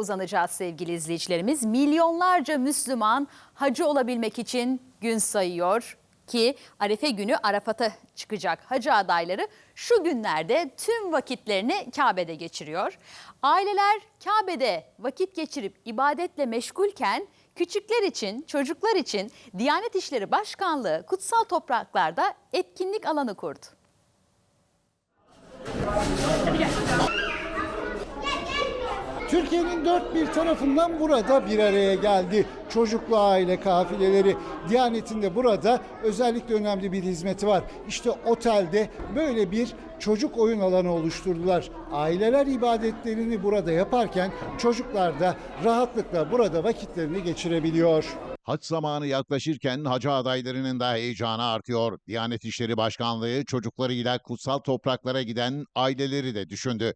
uzanacağız sevgili izleyicilerimiz. Milyonlarca Müslüman hacı olabilmek için gün sayıyor ki Arefe günü Arafat'a çıkacak hacı adayları şu günlerde tüm vakitlerini Kabe'de geçiriyor. Aileler Kabe'de vakit geçirip ibadetle meşgulken küçükler için, çocuklar için Diyanet İşleri Başkanlığı kutsal topraklarda etkinlik alanı kurdu. Türkiye'nin dört bir tarafından burada bir araya geldi. Çocuklu aile kafileleri. Diyanet'in de burada özellikle önemli bir hizmeti var. İşte otelde böyle bir çocuk oyun alanı oluşturdular. Aileler ibadetlerini burada yaparken çocuklar da rahatlıkla burada vakitlerini geçirebiliyor. Haç zamanı yaklaşırken hacı adaylarının da heyecanı artıyor. Diyanet İşleri Başkanlığı çocuklarıyla kutsal topraklara giden aileleri de düşündü.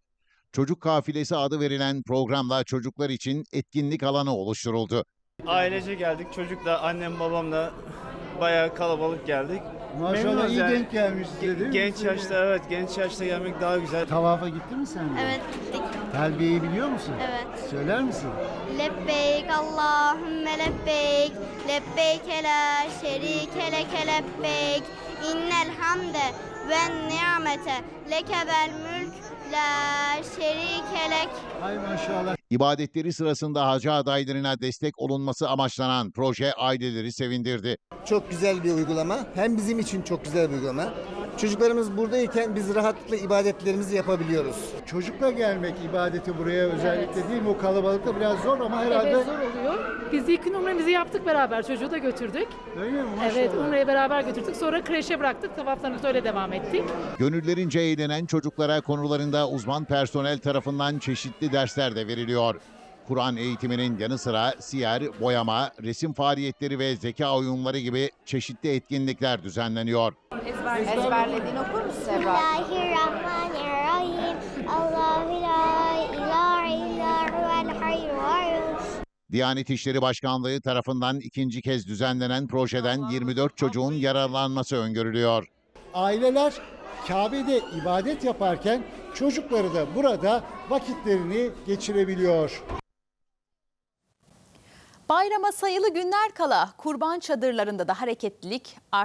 Çocuk Kafilesi adı verilen programla çocuklar için etkinlik alanı oluşturuldu. Ailece geldik. Çocukla, annem babamla bayağı kalabalık geldik. Maşallah Memnunuz iyi yani. denk gelmiş size değil mi? Genç yaşta evet genç yaşta gelmek daha güzel. Tavafa gittin mi sen de? Evet gittik. Telbiyeyi biliyor musun? Evet. Söyler misin? Lebbeyk Allahümme lebbeyk. Lebbeyke la şerike leke lebbeyk. İnnel hamde ve ni'mete leke vel mülk la şerike lek. Ay maşallah. İbadetleri sırasında hacı adaylarına destek olunması amaçlanan proje aileleri sevindirdi. Çok güzel bir uygulama. Hem bizim için çok güzel bir uygulama. Çocuklarımız buradayken biz rahatlıkla ibadetlerimizi yapabiliyoruz. Çocukla gelmek ibadeti buraya özellikle değil mi? O kalabalıkta biraz zor ama herhalde Evet zor oluyor. Biz ilk gün umremizi yaptık beraber. Çocuğu da götürdük. öyle mi? Maşallah. Evet umreyi beraber götürdük. Sonra kreşe bıraktık. Tavaflarımızı öyle devam ettik. Gönüllerince eğlenen çocuklara konularında uzman personel tarafından çeşitli dersler de veriliyor. Kur'an eğitiminin yanı sıra siyer, boyama, resim faaliyetleri ve zeka oyunları gibi çeşitli etkinlikler düzenleniyor. Ezberlediğini okur musun Sevra? Bismillahirrahmanirrahim. Allahu la ilahe illa huvel hayyul kayyum. Diyanet İşleri Başkanlığı tarafından ikinci kez düzenlenen projeden 24 çocuğun yararlanması öngörülüyor. Aileler Kabe'de ibadet yaparken çocukları da burada vakitlerini geçirebiliyor. Bayrama sayılı günler kala kurban çadırlarında da hareketlilik arttı.